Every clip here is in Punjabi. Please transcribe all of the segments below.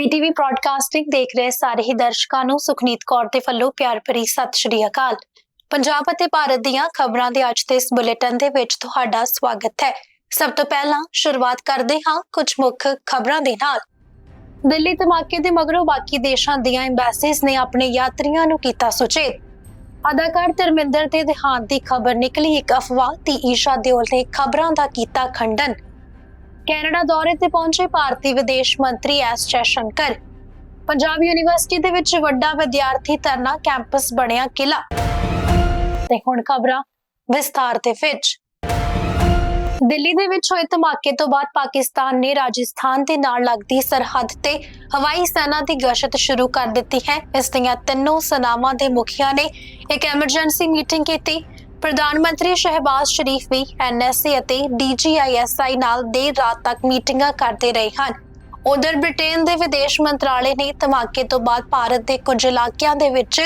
ਬੀਟੀਵੀ ਬ੍ਰਾਡਕਾਸਟਿੰਗ ਦੇਖ ਰਹੇ ਸਾਰੇ ਹੀ ਦਰਸ਼ਕਾਂ ਨੂੰ ਸੁਖਨੀਤ ਕੌਰ ਦੇ ਵੱਲੋਂ ਪਿਆਰ ਭਰੀ ਸਤਿ ਸ਼੍ਰੀ ਅਕਾਲ। ਪੰਜਾਬ ਅਤੇ ਭਾਰਤ ਦੀਆਂ ਖਬਰਾਂ ਦੇ ਅੱਜ ਦੇ ਇਸ ਬੁਲੇਟਿਨ ਦੇ ਵਿੱਚ ਤੁਹਾਡਾ ਸਵਾਗਤ ਹੈ। ਸਭ ਤੋਂ ਪਹਿਲਾਂ ਸ਼ੁਰੂਆਤ ਕਰਦੇ ਹਾਂ ਕੁਝ ਮੁੱਖ ਖਬਰਾਂ ਦੇ ਨਾਲ। ਦਿੱਲੀ ਧਮਾਕੇ ਦੇ ਮਗਰੋਂ ਬਾਕੀ ਦੇਸ਼ਾਂ ਦੀਆਂ ਐਮਬੈਸੀਜ਼ ਨੇ ਆਪਣੇ ਯਾਤਰੀਆਂ ਨੂੰ ਕੀਤਾ ਸੁਚੇਤ। ਅਦਾਕਾਰ ਧਰਮਿੰਦਰ ਦੇ ਦੇਹਾਂਤ ਦੀ ਖਬਰ ਨਿਕਲੀ ਇੱਕ ਅਫਵਾਹ ਤੇ ਈਸ਼ਾ ਦਿਓਲ ਨੇ ਖਬਰਾਂ ਦਾ ਕੀਤਾ ਖੰਡਨ। ਕੈਨੇਡਾ ਦੌਰੇ ਤੇ ਪਹੁੰਚੇ ਭਾਰਤੀ ਵਿਦੇਸ਼ ਮੰਤਰੀ ਐਸ ਜੈਸ਼ੰਕਰ। ਪੰਜਾਬ ਯੂਨੀਵਰਸਿਟੀ ਦੇ ਵਿੱਚ ਵੱਡਾ ਵਿਦਿਆਰਥੀ ਧਰਨਾ ਕੈਂਪਸ ਬਣਿਆ ਕਿਲਾ ਤੇ ਹੁਣ ਖਬਰਾਂ ਵਿਸਥਾਰ ਤੇ ਵਿੱਚ। ਦਿੱਲੀ ਦੇ ਵਿੱਚ ਹੋਏ ਧਮਾਕੇ ਤੋਂ ਬਾਅਦ ਪਾਕਿਸਤਾਨ ਨੇ ਰਾਜਸਥਾਨ ਦੇ ਨਾਲ ਲੱਗਦੀ ਸਰਹੱਦ ਤੇ ਹਵਾਈ ਸੈਨਾ ਦੀ ਗਸ਼ਤ ਸ਼ੁਰੂ ਕਰ ਦਿੱਤੀ ਹੈ। ਇਸ ਦੀਆਂ ਤਿੰਨੋਂ ਸੈਨਾਵਾਂ ਦੇ ਮੁਖੀਆਂ ਨੇ ਇੱਕ ਐਮਰਜੈਂਸੀ ਮੀਟਿੰਗ ਕੀਤੀ। ਪ੍ਰਧਾਨ ਮੰਤਰੀ ਸ਼ਹਿਬਾਜ਼ ਸ਼ਰੀਫ ਵੀ ਐਨਐਸਏ ਅਤੇ ਡੀਜੀਆਈਐਸਆਈ ਨਾਲ ਦੇਰ ਰਾਤ ਤੱਕ ਮੀਟਿੰਗਾਂ ਕਰਦੇ ਰਹੇ ਹਨ। ਉਧਰ ਬ੍ਰਿਟੇਨ ਦੇ ਵਿਦੇਸ਼ ਮੰਤਰਾਲੇ ਨੇ ਧਮਾਕੇ ਤੋਂ ਬਾਅਦ ਭਾਰਤ ਦੇ ਕੁਝ ਇਲਾਕਿਆਂ ਦੇ ਵਿੱਚ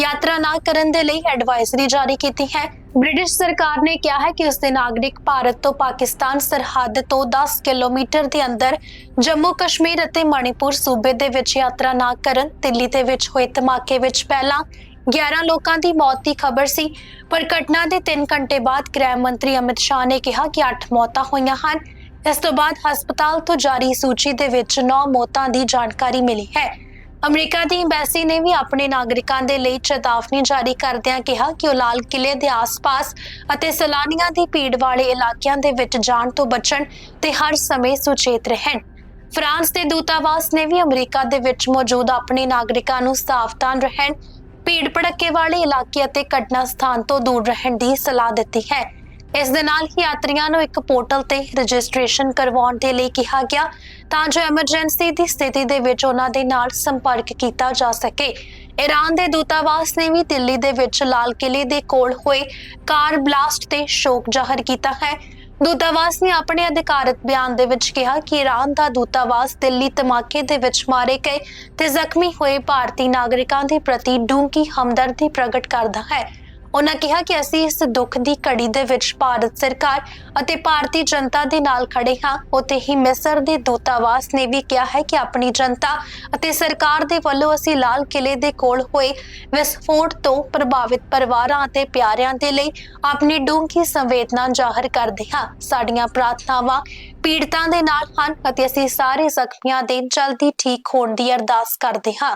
ਯਾਤਰਾ ਨਾ ਕਰਨ ਦੇ ਲਈ ਐਡਵਾਈਜ਼ਰੀ ਜਾਰੀ ਕੀਤੀ ਹੈ। ਬ੍ਰਿਟਿਸ਼ ਸਰਕਾਰ ਨੇ ਕਿਹਾ ਹੈ ਕਿ ਉਸ ਦੇ ਨਾਗਰਿਕ ਭਾਰਤ ਤੋਂ ਪਾਕਿਸਤਾਨ ਸਰਹੱਦ ਤੋਂ 10 ਕਿਲੋਮੀਟਰ ਦੇ ਅੰਦਰ ਜੰਮੂ ਕਸ਼ਮੀਰ ਅਤੇ ਮਣੀਪੁਰ ਸੂਬੇ ਦੇ ਵਿੱਚ ਯਾਤਰਾ ਨਾ ਕਰਨ, ਦਿੱਲੀ ਦੇ ਵਿੱਚ ਹੋਏ ਧਮਾਕੇ ਵਿੱਚ ਪਹਿਲਾਂ 11 ਲੋਕਾਂ ਦੀ ਮੌਤ ਦੀ ਖਬਰ ਸੀ, ਪਰ ਘਟਨਾ ਦੇ 3 ਘੰਟੇ ਬਾਅਦ ਗ੍ਰਹਿ ਮੰਤਰੀ ਅਮਿਤ ਸ਼ਾਹ ਨੇ ਕਿਹਾ ਕਿ 8 ਮੌਤਾਂ ਹੋਈਆਂ ਹਨ। ਇਸ ਤੋਂ ਬਾਅਦ ਹਸਪਤਾਲ ਤੋਂ ਜਾਰੀ ਸੂਚੀ ਦੇ ਵਿੱਚ 9 ਮੌਤਾਂ ਦੀ ਜਾਣਕਾਰੀ ਮਿਲੀ ਹੈ। ਅਮਰੀਕਾ ਦੀ ਐਮਬੈਸੀ ਨੇ ਵੀ ਆਪਣੇ ਨਾਗਰਿਕਾਂ ਦੇ ਲਈ ਚੇਤਾਵਨੀ ਜਾਰੀ ਕਰਦਿਆਂ ਕਿਹਾ ਕਿ ਉਹ ਲਾਲ ਕਿਲੇ ਦੇ ਆਸ-ਪਾਸ ਅਤੇ ਸੈਲਾਨੀਆਂ ਦੀ ਭੀੜ ਵਾਲੇ ਇਲਾਕਿਆਂ ਦੇ ਵਿੱਚ ਜਾਣ ਤੋਂ ਬਚਣ ਤੇ ਹਰ ਸਮੇਂ ਸੁਚੇਤ ਰਹਿਣ। ਫਰਾਂਸ ਦੇ ਦੂਤਾਵਾਸ ਨੇ ਵੀ ਅਮਰੀਕਾ ਦੇ ਵਿੱਚ ਮੌਜੂਦ ਆਪਣੇ ਨਾਗਰਿਕਾਂ ਨੂੰ ਸਾਵਧਾਨ ਰਹਿਣ ਭੀੜ ਭੜੱਕੇ ਵਾਲੇ ਇਲਾਕੇ ਅਤੇ ਘਟਨਾ ਸਥਾਨ ਤੋਂ ਦੂਰ ਰਹਿਣ ਦੀ ਸਲਾਹ ਦਿੱਤੀ ਹੈ। ਇਸ ਦੇ ਨਾਲ ਹੀ ਯਾਤਰੀਆਂ ਨੂੰ ਇੱਕ ਪੋਰਟਲ ਤੇ ਰਜਿਸਟ੍ਰੇਸ਼ਨ ਕਰਵਾਉਣ ਦੇ ਲਈ ਕਿਹਾ ਗਿਆ, ਤਾਂ ਜੋ ਐਮਰਜੈਂਸੀ ਦੀ ਸਥਿਤੀ ਦੇ ਵਿੱਚ ਉਹਨਾਂ ਦੇ ਨਾਲ ਸੰਪਰਕ ਕੀਤਾ ਜਾ ਸਕੇ। ਈਰਾਨ ਦੇ ਦੂਤਾਵਾਸ ਨੇ ਵੀ ਦਿੱਲੀ ਦੇ ਵਿੱਚ ਲਾਲ ਕਿਲੇ ਦੇ ਕੋਲ ਹੋਏ ਕਾਰ ਬਲਾਸਟ ਤੇ ਸ਼ੋਕ ਜ਼ਾਹਰ ਕੀਤਾ ਹੈ। ਦੂਤਾਵਾਸ ਨੇ ਆਪਣੇ ਅਧਿਕਾਰਤ ਬਿਆਨ ਦੇ ਵਿੱਚ ਕਿਹਾ ਕਿ ਈਰਾਨ ਦਾ ਦੂਤਾਵਾਸ ਦਿੱਲੀ ਧਮਾਕੇ ਦੇ ਵਿੱਚ ਮਾਰੇ ਗਏ ਤੇ ਜ਼ਖਮੀ ਹੋਏ ਭਾਰਤੀ ਨਾਗਰਿਕਾਂ ਦੇ ਪ੍ਰਤੀ ਡੂੰਘੀ ਹਮਦਰਦੀ ਪ੍ਰਗਟ ਕਰਦਾ ਹੈ। ਉਹਨਾਂ ਕਿਹਾ ਕਿ ਅਸੀਂ ਇਸ ਦੁੱਖ ਦੀ ਘੜੀ ਦੇ ਵਿੱਚ ਭਾਰਤ ਸਰਕਾਰ ਅਤੇ ਭਾਰਤੀ ਜਨਤਾ ਦੇ ਨਾਲ ਖੜੇ ਹਾਂ। ਉਤੇ ਹੀ ਮਿਸਰ ਦੇ ਦੂਤਾਵਾਸ ਨੇ ਵੀ ਕਿਹਾ ਹੈ ਕਿ ਆਪਣੀ ਜਨਤਾ ਅਤੇ ਸਰਕਾਰ ਦੇ ਵੱਲੋਂ ਅਸੀਂ ਲਾਲ ਕਿਲੇ ਦੇ ਕੋਲ ਹੋਏ ਵਿਸਫੋਟ ਤੋਂ ਪ੍ਰਭਾਵਿਤ ਪਰਿਵਾਰਾਂ ਅਤੇ ਪਿਆਰਿਆਂ ਦੇ ਲਈ ਆਪਣੀ ਡੂੰਘੀ ਸੰਵੇਦਨਾ ਜ਼ਾਹਰ ਕਰਦੇ ਹਾਂ। ਸਾਡੀਆਂ ਪ੍ਰਾਰਥਨਾਵਾਂ ਪੀੜਤਾਂ ਦੇ ਨਾਲ ਹਨ ਅਤੇ ਅਸੀਂ ਸਾਰੇ ਜ਼ਖਮੀਆਂ ਦੇ ਜਲਦੀ ਠੀਕ ਹੋਣ ਦੀ ਅਰਦਾਸ ਕਰਦੇ ਹਾਂ।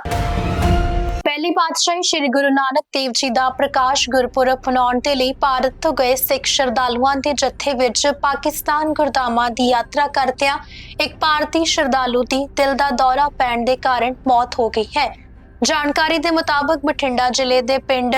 ਪਹਿਲੀ ਪਾਤਸ਼ਾਹੀ ਸ੍ਰੀ ਗੁਰੂ ਨਾਨਕ ਦੇਵ ਜੀ ਦਾ ਪ੍ਰਕਾਸ਼ ਗੁਰਪੁਰਬ ਮਨਾਉਣ ਦੇ ਲਈ ਭਾਰਤ ਤੋਂ ਗਏ ਸਿੱਖ ਸ਼ਰਧਾਲੂਆਂ ਦੇ ਜੱਥੇ ਵਿੱਚ ਪਾਕਿਸਤਾਨ ਗੁਰਦਾਮਾਂ ਦੀ ਯਾਤਰਾ ਕਰਦਿਆਂ ਇੱਕ ਭਾਰਤੀ ਸ਼ਰਧਾਲੂ ਦੀ ਦਿਲ ਦਾ ਦੌਰਾ ਪੈਣ ਦੇ ਕਾਰਨ ਮੌਤ ਹੋ ਗਈ ਹੈ। ਜਾਣਕਾਰੀ ਦੇ ਮੁਤਾਬਕ ਬਠਿੰਡਾ ਜ਼ਿਲ੍ਹੇ ਦੇ ਪਿੰਡ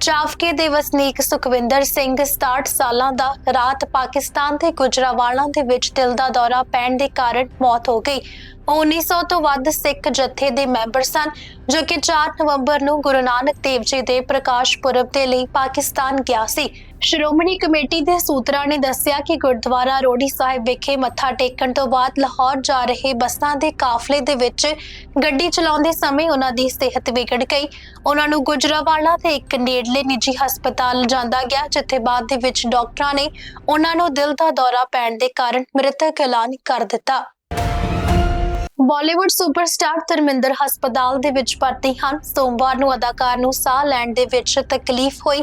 ਚਾਫਕੇ ਦੇ ਵਸਨੀਕ ਸੁਖਵਿੰਦਰ ਸਿੰਘ 67 ਸਾਲਾਂ ਦਾ ਰਾਤ ਪਾਕਿਸਤਾਨ ਦੇ ਗੁਜਰਾਵਾਲਾ ਦੇ ਵਿੱਚ ਦਿਲ ਦਾ ਦੌਰਾ ਪੈਣ ਦੇ ਕਾਰਨ ਮੌਤ ਹੋ ਗਈ। ਉਹ 1900 ਤੋਂ ਵੱਧ ਸਿੱਖ ਜਥੇ ਦੇ ਮੈਂਬਰ ਸਨ, ਜੋ ਕਿ 4 ਨਵੰਬਰ ਨੂੰ ਗੁਰੂ ਨਾਨਕ ਦੇਵ ਜੀ ਦੇ ਪ੍ਰਕਾਸ਼ ਪੁਰਬ ਦੇ ਲਈ ਪਾਕਿਸਤਾਨ ਗਿਆ ਸੀ। ਸ਼੍ਰੋਮਣੀ ਕਮੇਟੀ ਦੇ ਸੂਤਰਾਂ ਨੇ ਦੱਸਿਆ ਕਿ ਗੁਰਦੁਆਰਾ ਰੋੜੀ ਸਾਹਿਬ ਵਿਖੇ ਮੱਥਾ ਟੇਕਣ ਤੋਂ ਬਾਅਦ ਲਾਹੌਰ ਜਾ ਰਹੇ ਬੱਸਾਂ ਦੇ ਕਾਫਲੇ ਦੇ ਵਿੱਚ ਗੱਡੀ ਚਲਾਉਂਦੇ ਸਮੇਂ ਉਹਨਾਂ ਦੀ ਸਿਹਤ ਵਿਗੜ ਗਈ। ਉਹਨਾਂ ਨੂੰ ਗੁਜਰਾਵਾਲਾ ਦੇ ਇੱਕ ਨੇੜਲੇ ਨਿੱਜੀ ਹਸਪਤਾਲ ਜਾਂਦਾ ਗਿਆ, ਜਿੱਥੇ ਬਾਅਦ ਦੇ ਵਿੱਚ ਡਾਕਟਰਾਂ ਨੇ ਉਹਨਾਂ ਨੂੰ ਦਿਲ ਦਾ ਦੌਰਾ ਪੈਣ ਦੇ ਕਾਰਨ ਮ੍ਰਿਤਕ ਐਲਾਨ ਕਰ ਦਿੱਤਾ। ਬਾਲੀਵੁੱਡ ਸੁਪਰਸਟਾਰ ਧਰਮਿੰਦਰ ਹਸਪਤਾਲ ਦੇ ਵਿੱਚ ਭਰਤੀ ਹਨ। ਸੋਮਵਾਰ ਨੂੰ ਅਦਾਕਾਰ ਨੂੰ ਸਾਹ ਲੈਣ ਦੇ ਵਿੱਚ ਤਕਲੀਫ ਹੋਈ।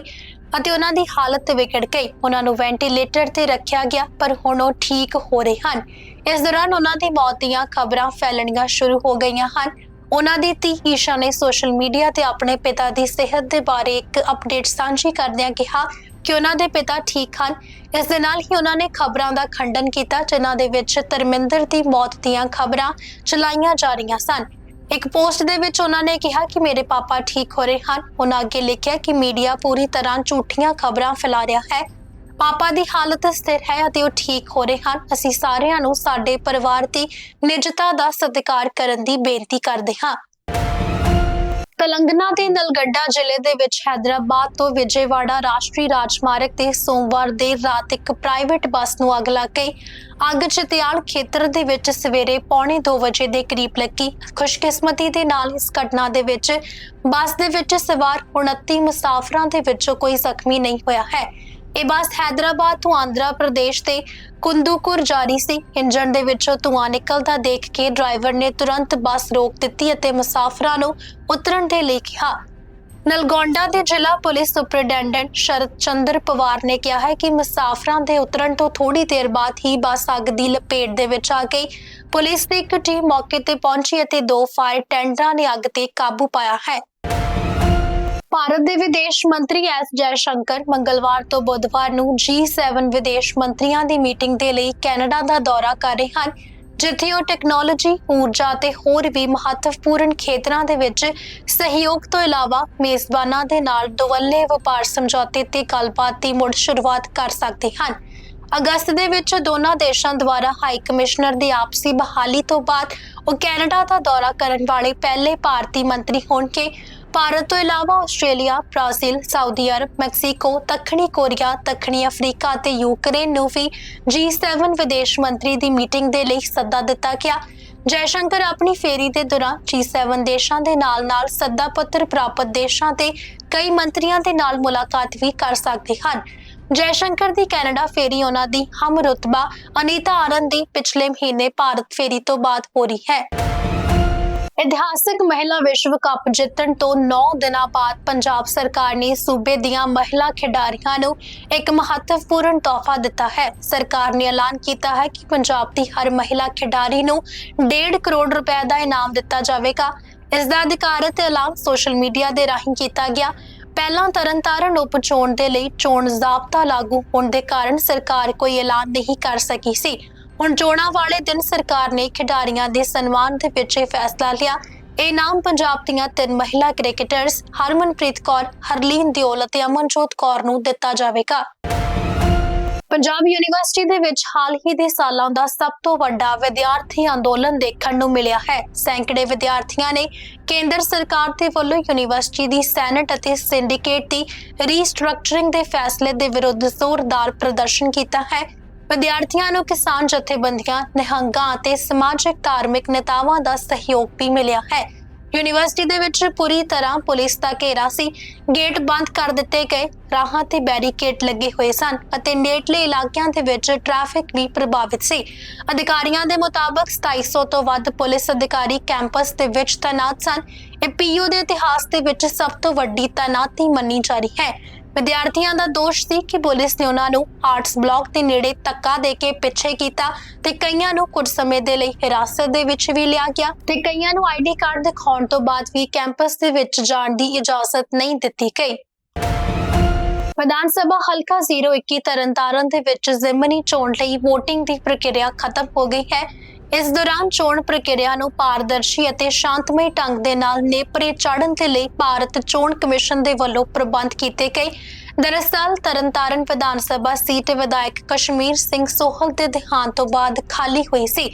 ਅਤੇ ਉਹਨਾਂ ਦੀ ਹਾਲਤ ਵਿਗੜ ਗਈ। ਉਹਨਾਂ ਨੂੰ ਵੈਂਟੀਲੇਟਰ ਤੇ ਰੱਖਿਆ ਗਿਆ, ਪਰ ਹੁਣ ਉਹ ਠੀਕ ਹੋ ਰਹੇ ਹਨ। ਇਸ ਦੌਰਾਨ ਉਹਨਾਂ ਦੀ ਮੌਤ ਦੀਆਂ ਖਬਰਾਂ ਫੈਲਣੀਆਂ ਸ਼ੁਰੂ ਹੋ ਗਈਆਂ ਹਨ। ਉਹਨਾਂ ਦੀ ਧੀ ਈਸ਼ਾ ਨੇ ਸੋਸ਼ਲ ਮੀਡੀਆ ਤੇ ਆਪਣੇ ਪਿਤਾ ਦੀ ਸਿਹਤ ਦੇ ਬਾਰੇ ਇੱਕ ਅਪਡੇਟ ਸਾਂਝੀ ਕਰਦਿਆਂ ਕਿਹਾ ਕਿ ਉਹਨਾਂ ਦੇ ਪਿਤਾ ਠੀਕ ਹਨ। ਇਸ ਦੇ ਨਾਲ ਹੀ ਉਹਨਾਂ ਨੇ ਖਬਰਾਂ ਦਾ ਖੰਡਨ ਕੀਤਾ, ਜਿਨ੍ਹਾਂ ਦੇ ਵਿੱਚ ਧਰਮਿੰਦਰ ਦੀ ਮੌਤ ਦੀਆਂ ਖਬਰਾਂ ਚਲਾਈਆਂ ਜਾ ਰਹੀਆਂ ਸਨ। ਇੱਕ ਪੋਸਟ ਦੇ ਵਿੱਚ ਉਹਨਾਂ ਨੇ ਕਿਹਾ ਕਿ ਮੇਰੇ ਪਾਪਾ ਠੀਕ ਹੋ ਰਹੇ ਹਨ। ਉਹਨਾਂ ਅੱਗੇ ਲਿਖਿਆ ਕਿ ਮੀਡੀਆ ਪੂਰੀ ਤਰ੍ਹਾਂ ਝੂਠੀਆਂ ਖਬਰਾਂ ਫੈਲਾ ਰਿਹਾ ਹੈ। ਪਾਪਾ ਦੀ ਹਾਲਤ ਸਥਿਰ ਹੈ ਅਤੇ ਉਹ ਠੀਕ ਹੋ ਰਹੇ ਹਨ। ਅਸੀਂ ਸਾਰਿਆਂ ਨੂੰ ਸਾਡੇ ਪਰਿਵਾਰ ਦੀ ਨਿਜਤਾ ਦਾ ਸਤਿਕਾਰ ਕਰਨ ਦੀ ਬੇਨਤੀ ਕਰਦੇ ਹਾਂ। ਤੇਲੰਗਨਾ ਦੇ ਨਲਗੱਡਾ ਜ਼ਿਲ੍ਹੇ ਦੇ ਵਿੱਚ ਹੈਦਰਾਬਾਦ ਤੋਂ ਵਿਜੇਵਾੜਾ ਰਾਸ਼ਟਰੀ ਰਾਜਮਾਰਗ ਤੇ ਸੋਮਵਾਰ ਦੇਰ ਰਾਤ ਇੱਕ ਪ੍ਰਾਈਵੇਟ ਬੱਸ ਨੂੰ ਅੱਗ ਲੱਗ ਗਈ। ਅੱਗ ਚਤਿਆਲ ਖੇਤਰ ਦੇ ਵਿੱਚ ਸਵੇਰੇ ਪੌਣੇ 2 ਵਜੇ ਦੇ ਕਰੀਬ ਲੱਗੀ। ਖੁਸ਼ਕਿਸਮਤੀ ਦੇ ਨਾਲ ਇਸ ਘਟਨਾ ਦੇ ਵਿੱਚ ਬੱਸ ਦੇ ਵਿੱਚ ਸਵਾਰ 29 ਮੁਸਾਫਰਾਂ ਦੇ ਵਿੱਚੋਂ ਕੋਈ ਜ਼ਖਮੀ ਨਹੀਂ ਹੋਇਆ ਹੈ। ਇਹ ਬੱਸ ਹੈਦਰਾਬਾਦ ਤੋਂ ਆਂਧਰਾ ਪ੍ਰਦੇਸ਼ ਤੇ ਕੁੰਦੂਕੁਰ ਜਾਰੀ ਸੀ। ਇੰਜਣ ਦੇ ਵਿੱਚੋਂ ਧੂੰਆਂ ਨਿਕਲਦਾ ਦੇਖ ਕੇ ਡਰਾਈਵਰ ਨੇ ਤੁਰੰਤ ਬੱਸ ਰੋਕ ਦਿੱਤੀ ਅਤੇ ਮੁਸਾਫਰਾਂ ਨੂੰ ਉਤਰਨ ਦੇ ਲਈ ਕਿਹਾ। ਨਲਗੋਂਡਾ ਦੇ ਜ਼ਿਲ੍ਹਾ ਪੁਲਿਸ ਸੁਪਰਡੈਂਡੈਂਟ ਸ਼ਰਤ ਚੰਦਰ ਪਵਾਰ ਨੇ ਕਿਹਾ ਹੈ ਕਿ ਮੁਸਾਫਰਾਂ ਦੇ ਉਤਰਨ ਤੋਂ ਥੋੜੀ ਦੇਰ ਬਾਅਦ ਹੀ ਬੱਸ ਅੱਗ ਦੀ ਲਪੇਟ ਦੇ ਵਿੱਚ ਆ ਗਈ। ਪੁਲਿਸ ਦੀ ਇੱਕ ਟੀਮ ਮੌਕੇ ਤੇ ਪਹੁੰਚੀ ਅਤੇ ਦੋ ਫਾਇਰ ਟੈਂਡਰਾਂ ਨੇ ਅੱਗ ਤੇ ਕਾਬੂ ਪਾਇਆ ਹੈ। ਭਾਰਤ ਦੇ ਵਿਦੇਸ਼ ਮੰਤਰੀ ਐਸ ਜੈਸ਼ੰਕਰ ਮੰਗਲਵਾਰ ਤੋਂ ਬੁੱਧਵਾਰ ਨੂੰ G7 ਵਿਦੇਸ਼ ਮੰਤਰੀਆਂ ਦੀ ਮੀਟਿੰਗ ਦੇ ਲਈ ਕੈਨੇਡਾ ਦਾ ਦੌਰਾ ਕਰ ਰਹੇ ਹਨ ਜਿੱਥੇ ਉਹ ਟੈਕਨੋਲੋਜੀ, ਊਰਜਾ ਤੇ ਹੋਰ ਵੀ ਮਹੱਤਵਪੂਰਨ ਖੇਤਰਾਂ ਦੇ ਵਿੱਚ ਸਹਿਯੋਗ ਤੋਂ ਇਲਾਵਾ ਮੇਜ਼ਬਾਨਾਂ ਦੇ ਨਾਲ ਦੁਵੱਲੇ ਵਪਾਰ ਸਮਝੌਤੇ ਤੇ ਗੱਲਬਾਤ ਦੀ ਮੁੜ ਸ਼ੁਰੂਆਤ ਕਰ ਸਕਦੇ ਹਨ। ਅਗਸਤ ਦੇ ਵਿੱਚ ਦੋਨਾਂ ਦੇਸ਼ਾਂ ਦੁਆਰਾ ਹਾਈ ਕਮਿਸ਼ਨਰ ਦੀ ਆਪਸੀ ਬਹਾਲੀ ਤੋਂ ਬਾਅਦ ਉਹ ਕੈਨੇਡਾ ਦਾ ਦੌਰਾ ਕਰਨ ਵਾਲੇ ਪਹਿਲੇ ਭਾਰਤੀ ਮੰਤਰੀ ਹੋਣਗੇ ਭਾਰਤ ਤੋਂ ਇਲਾਵਾ Australia, Brazil, Saudi Arabia, Mexico, ਦੱਖਣੀ ਕੋਰੀਆ, ਦੱਖਣੀ ਅਫਰੀਕਾ ਅਤੇ ਯੂਕਰੇਨ ਨੂੰ ਵੀ G7 ਵਿਦੇਸ਼ ਮੰਤਰੀ ਦੀ ਮੀਟਿੰਗ ਦੇ ਲਈ ਸੱਦਾ ਦਿੱਤਾ ਗਿਆ। ਜੈਸ਼ੰਕਰ ਆਪਣੀ ਫੇਰੀ ਦੇ ਦੌਰਾਨ G7 ਦੇਸ਼ਾਂ ਦੇ ਨਾਲ-ਨਾਲ ਸੱਦਾ ਪੱਤਰ ਪ੍ਰਾਪਤ ਦੇਸ਼ਾਂ ਤੇ ਕਈ ਮੰਤਰੀਆਂ ਦੇ ਨਾਲ ਮੁਲਾਕਾਤ ਵੀ ਕਰ ਸਕਦੇ ਹਨ। ਜੈਸ਼ੰਕਰ ਦੀ ਕੈਨੇਡਾ ਫੇਰੀ ਉਹਨਾਂ ਦੀ ਹਮ ਰੁਤਬਾ ਅਨੀਤਾ ਆਨੰਦ ਦੀ ਪਿਛਲੇ ਮਹੀਨੇ ਭਾਰਤ ਫੇਰੀ ਤੋਂ ਬਾਅਦ ਹੋ ਰਹੀ ਹੈ। ਇਤਿਹਾਸਕ ਮਹਿਲਾ ਵਿਸ਼ਵ ਕੱਪ ਜਿੱਤਣ ਤੋਂ 9 ਦਿਨਾਂ ਬਾਅਦ ਪੰਜਾਬ ਸਰਕਾਰ ਨੇ ਸੂਬੇ ਦੀਆਂ ਮਹਿਲਾ ਖਿਡਾਰੀਆਂ ਨੂੰ ਇੱਕ ਮਹੱਤਵਪੂਰਨ ਤੋਹਫਾ ਦਿੱਤਾ ਹੈ। ਸਰਕਾਰ ਨੇ ਐਲਾਨ ਕੀਤਾ ਹੈ ਕਿ ਪੰਜਾਬ ਦੀ ਹਰ ਮਹਿਲਾ ਖਿਡਾਰੀ ਨੂੰ 1.5 ਕਰੋੜ ਰੁਪਏ ਦਾ ਇਨਾਮ ਦਿੱਤਾ ਜਾਵੇਗਾ। ਇਸ ਦਾ ਅਧਿਕਾਰਤ ਐਲਾਨ ਸੋਸ਼ਲ ਮੀਡੀਆ ਦੇ ਰਾਹੀਂ ਕੀਤਾ ਗਿਆ। ਪਹਿਲਾਂ ਤਰਨਤਾਰਨ ਉਪ ਚੋਣ ਦੇ ਲਈ ਚੋਣ ਜ਼ਾਬਤਾ ਲਾਗੂ ਹੋਣ ਦੇ ਕਾਰਨ ਸਰਕਾਰ ਕੋਈ ਐਲਾਨ ਨਹੀਂ ਕਰ ਸਕੀ ਸੀ। ਹੁਣ ਚੋਣਾਂ ਵਾਲੇ ਦਿਨ ਸਰਕਾਰ ਨੇ ਖਿਡਾਰੀਆਂ ਦੇ ਸਨਮਾਨ ਦੇ ਵਿੱਚ ਫੈਸਲਾ ਲਿਆ। ਇਹ ਨਾਮ ਪੰਜਾਬ ਦੀਆਂ ਤਿੰਨ ਮਹਿਲਾ ਕ੍ਰਿਕਟਰਸ, ਹਰਮਨਪ੍ਰੀਤ ਕੌਰ, ਹਰਲੀਨ ਦਿਓਲ ਅਤੇ ਅਮਨਜੋਤ ਕੌਰ ਨੂੰ ਦਿੱਤਾ ਜਾਵੇਗਾ। ਪੰਜਾਬ ਯੂਨੀਵਰਸਿਟੀ ਦੇ ਵਿੱਚ ਹਾਲ ਹੀ ਦੇ ਸਾਲਾਂ ਦਾ ਸਭ ਤੋਂ ਵੱਡਾ ਵਿਦਿਆਰਥੀ ਅੰਦੋਲਨ ਦੇਖਣ ਨੂੰ ਮਿਲਿਆ ਹੈ। ਸੈਂਕੜੇ ਵਿਦਿਆਰਥੀਆਂ ਨੇ ਕੇਂਦਰ ਸਰਕਾਰ ਦੇ ਵੱਲੋਂ ਯੂਨੀਵਰਸਿਟੀ ਦੀ ਸੈਨੇਟ ਅਤੇ ਸਿੰਡੀਕੇਟ ਦੀ ਰੀਸਟਰਕਚਰਿੰਗ ਦੇ ਫੈਸਲੇ ਦੇ ਵਿਰੁੱਧ ਜ਼ੋਰਦਾਰ ਪ੍ਰਦਰਸ਼ਨ ਕੀਤਾ ਹੈ। ਵਿਦਿਆਰਥੀਆਂ ਨੂੰ ਕਿਸਾਨ ਜਥੇਬੰਦੀਆਂ, ਨਿਹੰਗਾਂ ਅਤੇ ਸਮਾਜਿਕ ਧਾਰਮਿਕ ਨੇਤਾਵਾਂ ਦਾ ਸਹਿਯੋਗ ਵੀ ਮਿਲਿਆ ਹੈ। ਯੂਨੀਵਰਸਿਟੀ ਦੇ ਵਿੱਚ ਪੂਰੀ ਤਰ੍ਹਾਂ ਪੁਲਿਸ ਦਾ ਘੇਰਾ ਸੀ। ਗੇਟ ਬੰਦ ਕਰ ਦਿੱਤੇ ਗਏ। ਰਾਹਾਂ ਤੇ ਬੈਰੀਕੇਡ ਲੱਗੇ ਹੋਏ ਸਨ ਅਤੇ ਨੇੜਲੇ ਇਲਾਕਿਆਂ ਦੇ ਵਿੱਚ ਟ੍ਰੈਫਿਕ ਵੀ ਪ੍ਰਭਾਵਿਤ ਸੀ। ਅਧਿਕਾਰੀਆਂ ਦੇ ਮੁਤਾਬਕ 2700 ਤੋਂ ਵੱਧ ਪੁਲਿਸ ਅਧਿਕਾਰੀ ਕੈਂਪਸ ਦੇ ਵਿੱਚ ਤਾਇਨਾਤ ਸਨ। ਇਹ ਪੀਯੂ ਦੇ ਇਤਿਹਾਸ ਦੇ ਵਿੱਚ ਸਭ ਤੋਂ ਵੱਡੀ ਤਾਇਨਾਤੀ ਮੰਨੀ ਜਾ ਰਹੀ ਹੈ। ਵਿਦਿਆਰਥੀਆਂ ਦਾ ਦੋਸ਼ ਸੀ ਕਿ ਪੁਲਿਸ ਨੇ ਉਹਨਾਂ ਨੂੰ ਆਰਟਸ ਬਲਾਕ ਦੇ ਨੇੜੇ ਧੱਕਾ ਦੇ ਕੇ ਪਿੱਛੇ ਕੀਤਾ ਤੇ ਕਈਆਂ ਨੂੰ ਕੁਝ ਸਮੇਂ ਦੇ ਲਈ ਹਿਰਾਸਤ ਦੇ ਵਿੱਚ ਵੀ ਲਿਆ ਗਿਆ ਤੇ ਕਈਆਂ ਨੂੰ ਆਈਡੀ ਕਾਰਡ ਦਿਖਾਉਣ ਤੋਂ ਬਾਅਦ ਵੀ ਕੈਂਪਸ ਦੇ ਵਿੱਚ ਜਾਣ ਦੀ ਇਜਾਜ਼ਤ ਨਹੀਂ ਦਿੱਤੀ ਗਈ। ਵਿਧਾਨ ਸਭਾ ਹਲਕਾ 021 ਤਰਨਤਾਰਨ ਦੇ ਵਿੱਚ ਜ਼ਿਮਨੀ ਚੋਣ ਲਈ VOTING ਦੀ ਪ੍ਰਕਿਰਿਆ ਖਤਮ ਹੋ ਗਈ ਹੈ। ਇਸ ਦੌਰਾਨ ਚੋਣ ਪ੍ਰਕਿਰਿਆ ਨੂੰ ਪਾਰਦਰਸ਼ੀ ਅਤੇ ਸ਼ਾਂਤਮਈ ਢੰਗ ਦੇ ਨਾਲ ਨੇਪਰੇ ਚਾੜਨ ਦੇ ਲਈ ਭਾਰਤ ਚੋਣ ਕਮਿਸ਼ਨ ਦੇ ਵੱਲੋਂ ਪ੍ਰਬੰਧ ਕੀਤੇ ਗਏ। ਦਰਅਸਲ, ਤਰਨਤਾਰਨ ਵਿਧਾਨ ਸਭਾ ਸੀਟ ਵਿਧਾਇਕ ਕਸ਼ਮੀਰ ਸਿੰਘ ਸੋਹਲ ਦੇ ਦੇਹਾਂਤ ਤੋਂ ਬਾਅਦ ਖਾਲੀ ਹੋਈ ਸੀ।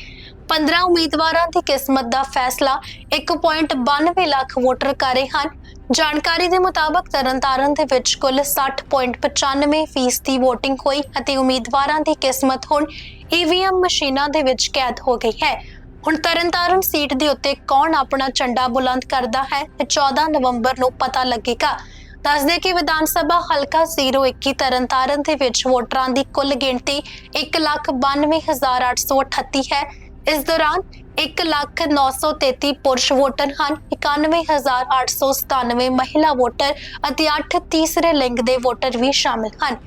15 ਉਮੀਦਵਾਰਾਂ ਦੀ ਕਿਸਮਤ ਦਾ ਫੈਸਲਾ 1.92 ਲੱਖ ਵੋਟਰ ਕਰ ਰਹੇ ਹਨ। ਜਾਣਕਾਰੀ ਦੇ ਮੁਤਾਬਕ ਤਰਨਤਾਰਨ ਦੇ ਵਿੱਚ ਕੁੱਲ 60.95% ਫੀਸਦੀ VOTING ਹੋਈ ਅਤੇ ਉਮੀਦਵਾਰਾਂ ਦੀ ਕਿਸਮਤ ਹੁਣ ਈਵੀਐਮ ਮਸ਼ੀਨਾਂ ਦੇ ਵਿੱਚ ਕੈਦ ਹੋ ਗਈ ਹੈ। ਹੁਣ ਤਰਨਤਾਰਨ ਸੀਟ ਦੇ ਉੱਤੇ ਕੌਣ ਆਪਣਾ ਝੰਡਾ ਬੁਲੰਦ ਕਰਦਾ ਹੈ ਇਹ 14 ਨਵੰਬਰ ਨੂੰ ਪਤਾ ਲੱਗੇਗਾ। ਦੱਸਦੇ ਕਿ ਵਿਧਾਨ ਸਭਾ ਹਲਕਾ 021 ਤਰਨਤਾਰਨ ਦੇ ਵਿੱਚ ਵੋਟਰਾਂ ਦੀ ਕੁੱਲ ਗਿਣਤੀ 192838 ਹੈ। ਇਸ ਦੌਰਾਨ 1933 ਪੁਰਸ਼ ਵੋਟਰ ਹਨ 91897 ਮਹਿਲਾ ਵੋਟਰ ਅਤੇ 8 ਤੀਸਰੇ ਲਿੰਗ ਦੇ ਵੋਟਰ ਵੀ ਸ਼ਾਮਿਲ ਹਨ।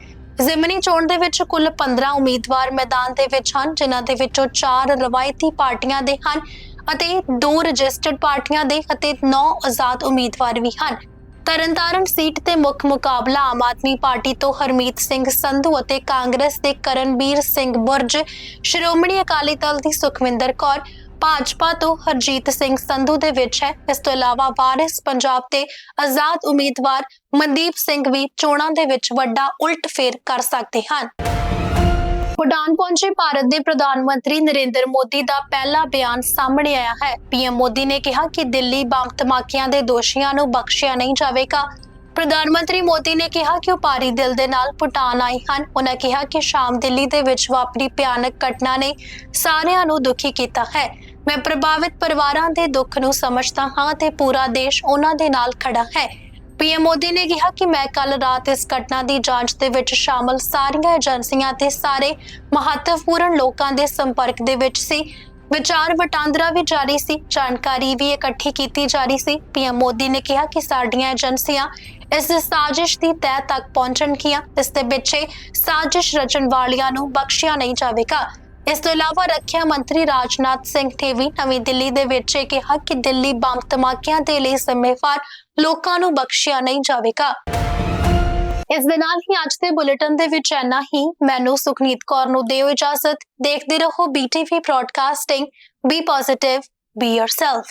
ਜ਼ਿਮਨੀ ਚੋਣ ਦੇ ਵਿੱਚ ਕੁੱਲ 15 ਉਮੀਦਵਾਰ ਮੈਦਾਨ ਦੇ ਵਿੱਚ ਹਨ, ਜਿਨ੍ਹਾਂ ਦੇ ਵਿੱਚੋਂ 4 ਰਵਾਇਤੀ ਪਾਰਟੀਆਂ ਦੇ ਹਨ ਅਤੇ 2 ਰਜਿਸਟਰਡ ਪਾਰਟੀਆਂ ਦੇ ਅਤੇ 9 ਆਜ਼ਾਦ ਉਮੀਦਵਾਰ ਵੀ ਹਨ। ਤਰਨਤਾਰਨ ਸੀਟ ਤੇ ਮੁੱਖ ਮੁਕਾਬਲਾ ਆਮ ਆਦਮੀ ਪਾਰਟੀ ਤੋਂ ਹਰਮੀਤ ਸਿੰਘ ਸੰਧੂ ਅਤੇ ਕਾਂਗਰਸ ਦੇ ਕਰਨਬੀਰ ਸਿੰਘ ਬੁਰਜ, ਸ਼੍ਰੋਮਣੀ ਅਕਾਲੀ ਦਲ ਦੀ ਸੁਖਵਿੰਦਰ ਕੌਰ ਭਾਜਪਾ ਤੋਂ ਹਰਜੀਤ ਸਿੰਘ ਸੰਧੂ ਦੇ ਵਿੱਚ ਹੈ। ਇਸ ਤੋਂ ਇਲਾਵਾ ਵਾਰਿਸ ਪੰਜਾਬ ਦੇ ਆਜ਼ਾਦ ਉਮੀਦਵਾਰ ਮਨਦੀਪ ਸਿੰਘ ਵੀ ਚੋਣਾਂ ਦੇ ਵਿੱਚ ਵੱਡਾ ਉਲਟ ਫੇਰ ਕਰ ਸਕਦੇ ਹਨ। ਭੂਟਾਨ ਪਹੁੰਚੇ ਭਾਰਤ ਦੇ ਪ੍ਰਧਾਨ ਮੰਤਰੀ ਨਰਿੰਦਰ ਮੋਦੀ ਦਾ ਪਹਿਲਾ ਬਿਆਨ ਸਾਹਮਣੇ ਆਇਆ ਹੈ। ਪੀਐਮ ਮੋਦੀ ਨੇ ਕਿਹਾ ਕਿ ਦਿੱਲੀ ਬੰਬ ਧਮਾਕਿਆਂ ਦੇ ਦੋਸ਼ੀਆਂ ਨੂੰ ਬਖਸ਼ਿਆ ਨਹੀਂ ਜਾਵੇਗਾ। ਪ੍ਰਧਾਨ ਮੰਤਰੀ ਮੋਦੀ ਨੇ ਕਿਹਾ ਕਿ ਉਹ ਭਾਰੀ ਦਿਲ ਦੇ ਨਾਲ ਭੂਟਾਨ ਆਏ ਹਨ। ਉਹਨਾਂ ਕਿਹਾ ਕਿ ਸ਼ਾਮ ਦਿੱਲੀ ਦੇ ਵਿੱਚ ਵਾਪਰੀ ਭਿਆਨਕ ਘਟਨਾ ਨੇ ਸਾਰਿਆਂ ਨੂੰ ਦੁਖੀ ਕੀਤਾ ਹੈ। ਮੈਂ ਪ੍ਰਭਾਵਿਤ ਪਰਿਵਾਰਾਂ ਦੇ ਦੁੱਖ ਨੂੰ ਸਮਝਦਾ ਹਾਂ ਤੇ ਪੂਰਾ ਦੇਸ਼ ਉਹਨਾਂ ਦੇ ਨਾਲ ਖੜਾ ਹੈ। ਪੀਐਮ ਮੋਦੀ ਨੇ ਕਿਹਾ ਕਿ ਮੈਂ ਕੱਲ ਰਾਤ ਇਸ ਘਟਨਾ ਦੀ ਜਾਂਚ ਦੇ ਵਿੱਚ ਸ਼ਾਮਲ ਸਾਰੀਆਂ ਏਜੰਸੀਆਂ ਤੇ ਸਾਰੇ ਮਹੱਤਵਪੂਰਨ ਲੋਕਾਂ ਦੇ ਸੰਪਰਕ ਦੇ ਵਿੱਚ ਸੀ। ਵਿਚਾਰ ਵਟਾਂਦਰਾ ਵੀ ਜਾਰੀ ਸੀ, ਜਾਣਕਾਰੀ ਵੀ ਇਕੱਠੀ ਕੀਤੀ ਜਾ ਰਹੀ ਸੀ। ਪੀਐਮ ਮੋਦੀ ਨੇ ਕਿਹਾ ਕਿ ਸਾਡੀਆਂ ਏਜੰਸੀਆਂ ਇਸ ਸਾਜ਼ਿਸ਼ ਦੀ ਤਹਿ ਤੱਕ ਪਹੁੰਚਣਗੀਆਂ, ਇਸ ਦੇ ਪਿੱਛੇ ਸਾਜ਼ਿਸ਼ ਰਚਣ ਵਾਲਿਆਂ ਨੂੰ ਬਖਸ਼ਿਆ ਨਹੀਂ ਜਾਵੇਗਾ। ਇਸ ਤੋਂ ਇਲਾਵਾ ਰੱਖਿਆ ਮੰਤਰੀ ਰਾਜਨਾਥ ਸਿੰਘ ਨੇ ਵੀ ਨਵੀਂ ਦਿੱਲੀ ਦੇ ਵਿੱਚ ਕਿਹਾ ਕਿ ਦਿੱਲੀ ਬੰਬ ਧਮਾਕਿਆਂ ਦੇ ਲਈ ਜ਼ਿੰਮੇਵਾਰ ਲੋਕਾਂ ਨੂੰ ਬਖਸ਼ਿਆ ਨਹੀਂ ਜਾਵੇਗਾ। ਇਸ ਦੇ ਨਾਲ ਹੀ ਅੱਜ ਦੇ ਬੁਲੇਟਿਨ ਦੇ ਵਿੱਚ ਇੰਨਾ ਹੀ। ਮੈਨੂੰ ਸੁਖਨੀਤ ਕੌਰ ਨੂੰ ਦਿਓ ਇਜਾਜ਼ਤ। ਦੇਖਦੇ ਰਹੋ BTV broadcasting be positive be yourself